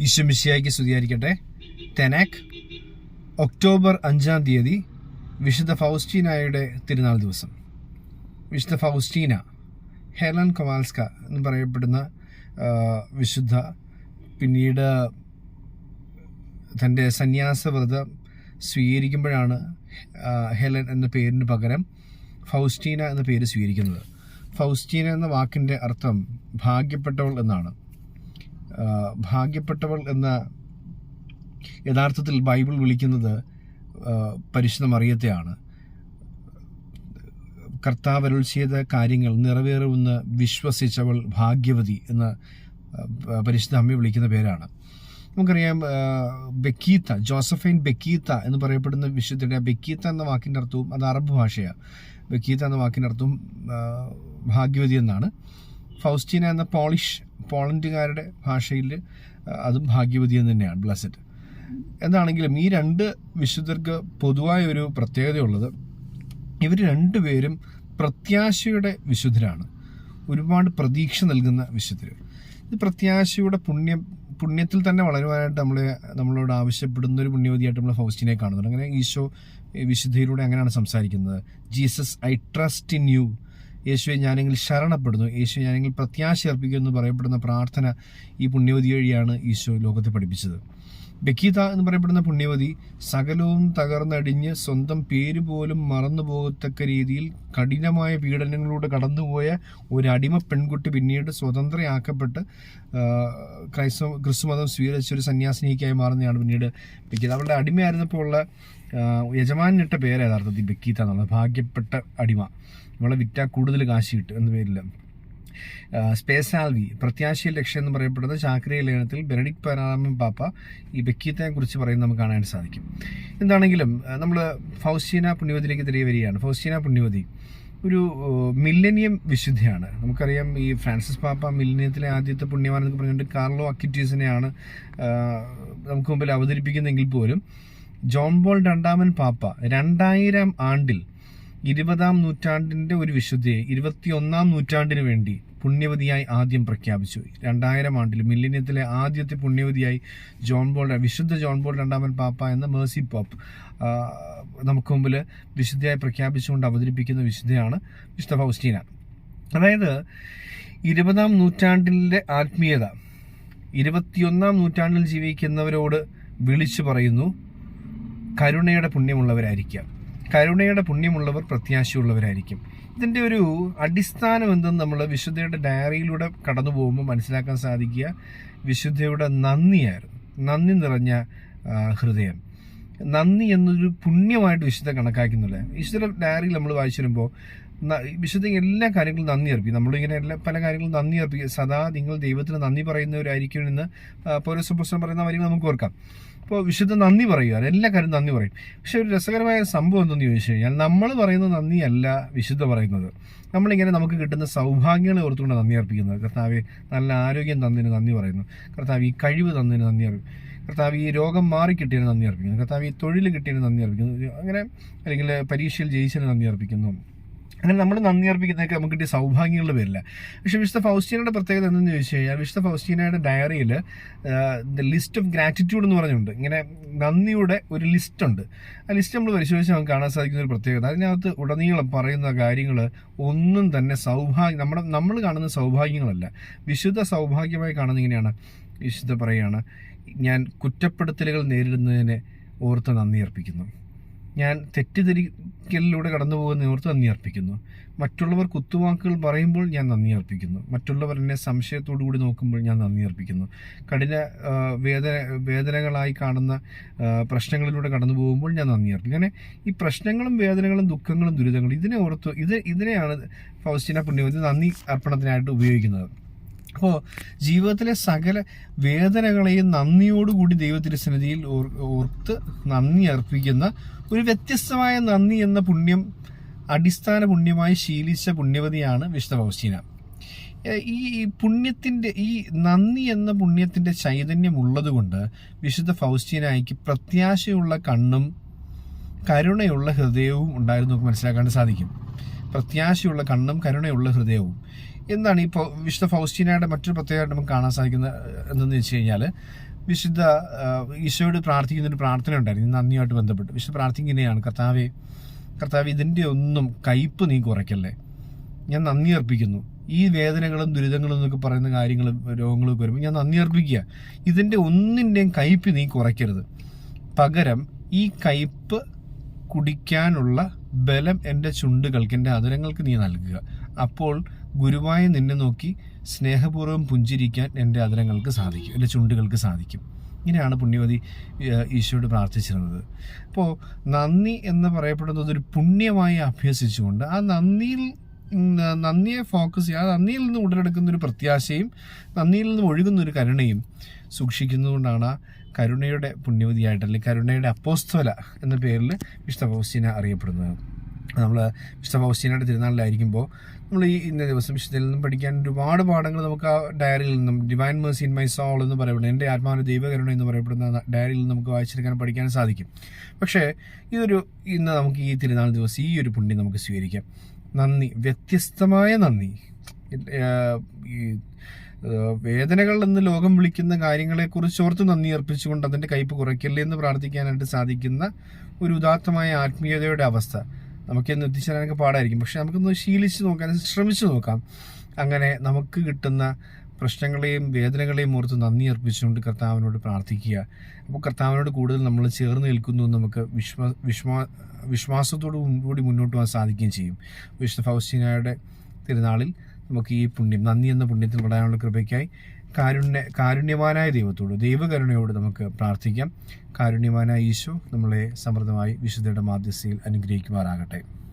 ഈശ്വമിശിയായിക്ക് സ്തുതിയായിരിക്കട്ടെ. തെനാക് ഒക്ടോബർ അഞ്ചാം തീയതി വിശുദ്ധ ഫൗസ്റ്റീനായുടെ തിരുനാൾ ദിവസം. വിശുദ്ധ ഫൗസ്റ്റീന ഹെലൻ കൊവാൽസ്ക എന്ന് പറയപ്പെടുന്ന വിശുദ്ധ പിന്നീട് തന്റെ സന്യാസവ്രതം സ്വീകരിക്കുമ്പോഴാണ് ഹെലൻ എന്ന പേരിന് പകരം ഫൗസ്റ്റീന എന്ന പേര് സ്വീകരിക്കുന്നത്. ഫൗസ്റ്റീന എന്ന വാക്കിന്റെ അർത്ഥം ഭാഗ്യപ്പെട്ടവൾ എന്നാണ്. ഭാഗ്യപ്പെട്ടവൾ എന്ന യഥാർത്ഥത്തിൽ ബൈബിൾ വിളിക്കുന്നത് പരിശുദ്ധ മറിയത്തെയാണ്. കർത്താവ് അരുൾ ചെയ്ത കാര്യങ്ങൾ നിറവേറുമെന്ന് വിശ്വസിച്ചവൾ ഭാഗ്യവതി എന്ന് പരിശുദ്ധ അമ്മ വിളിക്കുന്ന പേരാണ്. നമുക്കറിയാം ബക്കീത്ത ജോസഫൈൻ ബക്കീത്ത എന്ന് പറയപ്പെടുന്ന വിശുദ്ധയുടെ ബക്കീത്ത എന്ന വാക്കിന്റെ അർത്ഥവും അത് അറബ് ഭാഷയാണ്. ബക്കീത്ത എന്ന വാക്കിന്റെ അർത്ഥവും ഭാഗ്യവതി എന്നാണ്. ഫൗസ്റ്റീന എന്ന പോളിഷ് പോളണ്ടുകാരുടെ ഭാഷയിൽ അതും ഭാഗ്യവതി എന്ന് തന്നെയാണ് ബ്ലസഡ്. എന്താണെങ്കിലും ഈ രണ്ട് വിശുദ്ധർക്ക് പൊതുവായ ഒരു പ്രത്യേകതയുള്ളത് ഇവർ രണ്ടുപേരും പ്രത്യാശയുടെ വിശുദ്ധരാണ്. ഒരുപാട് പ്രതീക്ഷ നൽകുന്ന വിശുദ്ധർ ഇത് പ്രത്യാശയുടെ പുണ്യം പുണ്യത്തിൽ തന്നെ വളരുവാനായിട്ട് നമ്മൾ നമ്മളോട് ആവശ്യപ്പെടുന്ന ഒരു പുണ്യവതിയായിട്ട് നമ്മൾ ഫൗസ്റ്റിനെ കാണുന്നുണ്ട്. അങ്ങനെ ഈശോ വിശുദ്ധയിലൂടെ അങ്ങനെയാണ് സംസാരിക്കുന്നത്. Jesus I trust in you. യേശുവെ ഞാനെങ്കിൽ ശരണപ്പെടുന്നു. യേശു ഞാനെങ്കിൽ പ്രത്യാശ അർപ്പിക്കുന്നു പറയപ്പെടുന്ന പ്രാർത്ഥന ഈ പുണ്യവതി വഴിയാണ് ഈശോ ലോകത്തെ പഠിപ്പിച്ചത്. ബക്കീത എന്ന് പറയപ്പെടുന്ന പുണ്യവതി സകലവും തകർന്നടിഞ്ഞ് സ്വന്തം പേര് പോലും മറന്നു പോകത്തക്ക രീതിയിൽ കഠിനമായ പീഡനങ്ങളിലൂടെ കടന്നുപോയ ഒരു അടിമ പെൺകുട്ടി പിന്നീട് സ്വതന്ത്രയാക്കപ്പെട്ട് ക്രൈസ്തവ ക്രിസ്തുമതം സ്വീകരിച്ച ഒരു സന്യാസിനിക്കായി മാറുന്നതാണ് പിന്നീട് ബക്കീത. അവളുടെ അടിമയായിരുന്നപ്പോൾ ഉള്ള യജമാനിട്ട പേര് യഥാർത്ഥത്തിൽ ബക്കീത്ത എന്നുള്ളത് ഭാഗ്യപ്പെട്ട അടിമ. ഇവളെ വിറ്റാൽ കൂടുതൽ കാശ് കിട്ടും എന്ന പേരിൽ. സ്പേസ് ആൽവി പ്രത്യാശയ ലക്ഷ്യം എന്ന് പറയപ്പെടുന്ന ചാക്രിയ ലേഖനത്തിൽ ബെനഡിക് പരാമൻ പാപ്പ ഈ ബക്കീത്തയെ കുറിച്ച് പറയുന്നത് നമുക്ക് കാണാൻ സാധിക്കും. എന്താണെങ്കിലും നമ്മൾ ഫൗസ്റ്റീന പുണ്യവതിയിലേക്ക് തിരികെ വരികയാണ്. ഫൗസ്റ്റീന പുണ്യവതി ഒരു മില്ലനിയം വിശുദ്ധിയാണ്. നമുക്കറിയാം ഈ ഫ്രാൻസിസ് പാപ്പ മില്ലനിയത്തിലെ ആദ്യത്തെ പുണ്യവാൻ എന്നൊക്കെ പറഞ്ഞിട്ട് കാർലോ അക്കിറ്റീസിനെയാണ് നമുക്ക് മുമ്പിൽ അവതരിപ്പിക്കുന്നതെങ്കിൽ പോലും ജോൺ ബോൾ രണ്ടാമൻ പാപ്പ രണ്ടായിരം ആണ്ടിൽ ഇരുപതാം നൂറ്റാണ്ടിന്റെ ഒരു വിശുദ്ധയെ ഇരുപത്തിയൊന്നാം നൂറ്റാണ്ടിന് വേണ്ടി പുണ്യവതിയായി ആദ്യം പ്രഖ്യാപിച്ചു. രണ്ടായിരം ആണ്ടിൽ മില്ലിനിയത്തിലെ ആദ്യത്തെ പുണ്യവതിയായി ജോൺ ബോൾ വിശുദ്ധ ജോൺ ബോൾ രണ്ടാമൻ പാപ്പ എന്ന മേഴ്സി പോപ്പ് നമുക്ക് മുമ്പിൽ വിശുദ്ധയായി പ്രഖ്യാപിച്ചുകൊണ്ട് അവതരിപ്പിക്കുന്ന വിശുദ്ധയാണ് വിശുദ്ധ ഫൗസ്റ്റീന. അതായത് ഇരുപതാം നൂറ്റാണ്ടിലെ ആത്മീയത ഇരുപത്തിയൊന്നാം നൂറ്റാണ്ടിൽ ജീവിക്കുന്നവരോട് വിളിച്ചു പറയുന്നു കരുണയുടെ പുണ്യമുള്ളവരായിരിക്കാം കരുണയുടെ പുണ്യമുള്ളവർ പ്രത്യാശയുള്ളവരായിരിക്കും. ഇതിന്റെ ഒരു അടിസ്ഥാനം എന്തെന്ന് നമ്മൾ വിശുദ്ധയുടെ ഡയറിയിലൂടെ കടന്നു പോകുമ്പോൾ മനസ്സിലാക്കാൻ സാധിക്കുക വിശുദ്ധയുടെ നന്ദിയായിരുന്നു. നന്ദി നിറഞ്ഞ ഹൃദയം. നന്ദി എന്നൊരു പുണ്യമായിട്ട് വിശുദ്ധ കണക്കാക്കുന്നില്ല. വിശുദ്ധ ഡയറിയിൽ നമ്മൾ വായിച്ചു വരുമ്പോൾ വിശുദ്ധ എല്ലാ കാര്യങ്ങളും നന്ദി അർപ്പിക്കും. നമ്മളിങ്ങനെ എല്ലാ പല കാര്യങ്ങളും നന്ദി അർപ്പിക്കും. സദാ നിങ്ങൾ ദൈവത്തിന് നന്ദി പറയുന്നവരായിരിക്കും എന്ന് പൗരസുപ്രസം പറയുന്ന കാര്യങ്ങൾ നമുക്ക് ഓർക്കാം. അപ്പോൾ വിശുദ്ധ നന്ദി പറയുക എല്ലാ കാര്യം നന്ദി പറയും. പക്ഷെ ഒരു രസകരമായ സംഭവം എന്തെന്ന് ചോദിച്ചു കഴിഞ്ഞാൽ നമ്മൾ പറയുന്ന നന്ദിയല്ല വിശുദ്ധ പറയുന്നത്. നമ്മളിങ്ങനെ നമുക്ക് കിട്ടുന്ന സൗഭാഗ്യങ്ങളെ ഓർത്തുകൊണ്ട് നന്ദി അർപ്പിക്കുന്നത്. കർത്താവ് നല്ല ആരോഗ്യം തന്നതിന് നന്ദി പറയുന്നു. കർത്താവ് ഈ കഴിവ് തന്നതിന് നന്ദി അറിയും കർത്താവ് ഈ രോഗം മാറി കിട്ടിയതിന് നന്ദി അർപ്പിക്കുന്നു. കർത്താവ് ഈ തൊഴിൽ കിട്ടിയതിന് നന്ദി അർപ്പിക്കുന്നു. അങ്ങനെ അല്ലെങ്കിൽ പരീക്ഷയിൽ ജയിച്ചതിന് നന്ദി അർപ്പിക്കുന്നു. അങ്ങനെ നമ്മൾ നന്ദി അർപ്പിക്കുന്നതൊക്കെ നമുക്ക് കിട്ടിയ സൗഭാഗ്യങ്ങളുടെ പേരില്ല പക്ഷേ വിശുദ്ധ ഫൗസ്റ്റീനയുടെ പ്രത്യേകത എന്തെന്ന് ചോദിച്ചു കഴിഞ്ഞാൽ വിശുദ്ധ ഫൗസ്റ്റീനയുടെ ഡയറിയിൽ ദ ലിസ്റ്റ് ഓഫ് ഗ്രാറ്റിറ്റ്യൂഡ് എന്ന് പറഞ്ഞുണ്ട്. ഇങ്ങനെ നന്ദിയുടെ ഒരു ലിസ്റ്റ് ഉണ്ട് ആ ലിസ്റ്റ് നമ്മൾ പരിശോധിച്ച് നമുക്ക് കാണാൻ സാധിക്കുന്ന ഒരു പ്രത്യേകത. അതിനകത്ത് ഉടനീളം പറയുന്ന കാര്യങ്ങൾ ഒന്നും തന്നെ സൗഭാഗ്യം നമ്മുടെ നമ്മൾ കാണുന്ന സൗഭാഗ്യങ്ങളല്ല. വിശുദ്ധ സൗഭാഗ്യമായി കാണുന്ന ഇങ്ങനെയാണ്. വിശുദ്ധ പറയുകയാണ് ഞാൻ കുറ്റപ്പെടുത്തലുകൾ നേരിടുന്നതിന് ഓർത്ത് നന്ദി അർപ്പിക്കുന്നു. ഞാൻ തെറ്റിദ്ധരിക്കലിലൂടെ കടന്നു പോകുന്ന ഓർത്ത് നന്ദി അർപ്പിക്കുന്നു. മറ്റുള്ളവർ കുത്തുവാക്കുകൾ പറയുമ്പോൾ ഞാൻ നന്ദി അർപ്പിക്കുന്നു. മറ്റുള്ളവർ എന്നെ സംശയത്തോടു കൂടി നോക്കുമ്പോൾ ഞാൻ നന്ദി അർപ്പിക്കുന്നു. കഠിന വേദന വേദനകളായി കാണുന്ന പ്രശ്നങ്ങളിലൂടെ കടന്നു പോകുമ്പോൾ ഞാൻ നന്ദി അർപ്പിക്കും അങ്ങനെ ഈ പ്രശ്നങ്ങളും വേദനകളും ദുഃഖങ്ങളും ദുരിതങ്ങളും ഇതിനെ ഓർത്ത് ഇത് ഇതിനെയാണ് ഫൗസ്റ്റിന പുണ്യവതി നന്ദി അർപ്പണത്തിനായിട്ട് ഉപയോഗിക്കുന്നത്. അപ്പോൾ ജീവിതത്തിലെ സകല വേദനകളെയും നന്ദിയോടുകൂടി ദൈവത്തിരുസന്നിധിയിൽ സന്നിധിയിൽ ഓർത്ത് നന്ദി അർപ്പിക്കുന്ന ഒരു വ്യത്യസ്തമായ നന്ദി എന്ന പുണ്യം അടിസ്ഥാന പുണ്യമായി ശീലിച്ച പുണ്യവതിയാണ് വിശുദ്ധ ഫൗസ്റ്റീന. ഈ പുണ്യത്തിന്റെ ഈ നന്ദി എന്ന പുണ്യത്തിന്റെ ചൈതന്യം ഉള്ളതുകൊണ്ട് വിശുദ്ധ ഫൗസ്റ്റീനായിക്ക് പ്രത്യാശയുള്ള കണ്ണും കരുണയുള്ള ഹൃദയവും ഉണ്ടായിരുന്നു നമുക്ക് മനസ്സിലാക്കാൻ സാധിക്കും. പ്രത്യാശയുള്ള കണ്ണും കരുണയുള്ള ഹൃദയവും. എന്താണ് ഈ വിശുദ്ധ ഫൗസ്റ്റീനയുടെ മറ്റൊരു പ്രത്യേകമായിട്ട് നമുക്ക് കാണാൻ സാധിക്കുന്ന എന്തെന്ന് വെച്ച് കഴിഞ്ഞാൽ വിശുദ്ധ ഈശോയോട് പ്രാർത്ഥിക്കുന്നൊരു പ്രാർത്ഥന ഉണ്ടായിരുന്നു. നന്ദിയുമായിട്ട് ബന്ധപ്പെട്ട്. വിശുദ്ധ പ്രാർത്ഥിക്കുന്നതാണ് കർത്താവെ കർത്താവ് ഇതിന്റെ ഒന്നും കയ്പ് നീ കുറയ്ക്കല്ലേ? ഞാൻ നന്ദി അർപ്പിക്കുന്നു. ഈ വേദനകളും ദുരിതങ്ങളും എന്നൊക്കെ പറയുന്ന കാര്യങ്ങളും രോഗങ്ങളും വരുമ്പോൾ ഞാൻ നന്ദി അർപ്പിക്കുക. ഇതിന്റെ ഒന്നിന്റെയും കയ്പ് നീ കുറയ്ക്കരുത്. പകരം ഈ കയ്പ് കുടിക്കാനുള്ള ബലം എന്റെ ചുണ്ടുകൾക്ക് എന്റെ അതിരങ്ങൾക്ക് നീ നൽകുക. അപ്പോൾ ഗുരുവായ നിന്നെ നോക്കി സ്നേഹപൂർവം പുഞ്ചിരിക്കാൻ എന്റെ അതിരങ്ങൾക്ക് സാധിക്കും എന്റെ ചുണ്ടുകൾക്ക് സാധിക്കും. ഇങ്ങനെയാണ് പുണ്യവതി ഈശോയോട് പ്രാർത്ഥിച്ചിരുന്നത്. അപ്പോൾ നന്ദി എന്ന് പറയപ്പെടുന്നത് ഒരു പുണ്യമായി അഭ്യസിച്ചുകൊണ്ട് ആ നന്ദിയിൽ നന്ദിയെ ഫോക്കസ് ചെയ്യുക ആ നന്ദിയിൽ നിന്ന് ഉടലെടുക്കുന്ന ഒരു പ്രത്യാശയും നന്ദിയിൽ നിന്ന് ഒഴുകുന്ന ഒരു കരുണയും സൂക്ഷിക്കുന്നതുകൊണ്ടാണ് ആ കരുണയുടെ പുണ്യവതിയായിട്ട് അല്ലെങ്കിൽ കരുണയുടെ അപ്പോസ്തല എന്ന പേരിൽ വിശുദ്ധ ഫൗസ്റ്റീന അറിയപ്പെടുന്നത്. നമ്മൾ വിശുദ്ധ ഫൗസ്റ്റീനയുടെ തിരുനാളിലായിരിക്കുമ്പോൾ നമ്മൾ ഈ ഇന്ന ദിവസം വിശുദ്ധയിൽ നിന്നും പഠിക്കാൻ ഒരുപാട് പാഠങ്ങൾ നമുക്ക് ആ ഡയറിയിൽ നിന്നും divine mercy in my soul എന്ന് പറയപ്പെടുന്നത് എന്റെ ആത്മാവിന്റെ ദൈവകരുണ എന്ന് പറയപ്പെടുന്ന ഡയറിയിൽ നിന്ന് നമുക്ക് വായിച്ചെടുക്കാൻ പഠിക്കാൻ സാധിക്കും. പക്ഷേ ഇതൊരു ഇന്ന് നമുക്ക് ഈ തിരുനാൾ ദിവസം ഈ ഒരു പുണ്യം നമുക്ക് സ്വീകരിക്കാം. നന്ദി. വ്യത്യസ്തമായ നന്ദി. ഈ വേദനകൾ എന്ന് ലോകം വിളിക്കുന്ന കാര്യങ്ങളെ കുറിച്ച് ഓർത്ത് നന്ദി അർപ്പിച്ചുകൊണ്ട് അതിന്റെ കയ്പ് കുറയ്ക്കല്ലേ എന്ന് പ്രാർത്ഥിക്കാനായിട്ട് സാധിക്കുന്ന ഒരു ഉദാത്തമായ ആത്മീയതയുടെ അവസ്ഥ. നമുക്ക് എന്ന് എത്തിച്ചേരാനൊക്കെ പാടായിരിക്കും. പക്ഷെ നമുക്കൊന്ന് ശീലിച്ച് നോക്കാൻ ശ്രമിച്ചു നോക്കാം. അങ്ങനെ നമുക്ക് കിട്ടുന്ന പ്രശ്നങ്ങളെയും വേദനകളെയും ഓർത്ത് നന്ദി അർപ്പിച്ചുകൊണ്ട് കർത്താവിനോട് പ്രാർത്ഥിക്കുക. അപ്പോൾ കർത്താവിനോട് കൂടുതൽ നമ്മൾ ചേർന്ന് നിൽക്കുന്നു നമുക്ക് വിശ്വാ വിശ്വാ വിശ്വാസത്തോടു കൂടി മുന്നോട്ട് പോകാൻ സാധിക്കുകയും ചെയ്യും. വിശുദ്ധ ഫൗസ്റ്റീനയുടെ തിരുനാളിൽ നമുക്ക് ഈ പുണ്യം നന്ദി എന്ന പുണ്യത്തിൽ പെടാനുള്ള കൃപയ്ക്കായി കാരുണ്യ കാരുണ്യവാനായ ദൈവത്തോട് ദൈവകരുണയോട് നമുക്ക് പ്രാർത്ഥിക്കാം. കാരുണ്യവാനായ ഈശോ നമ്മളെ സമൃദ്ധമായി വിശുദ്ധയുടെ മാധ്യസ്ഥയിൽ അനുഗ്രഹിക്കുമാറാകട്ടെ.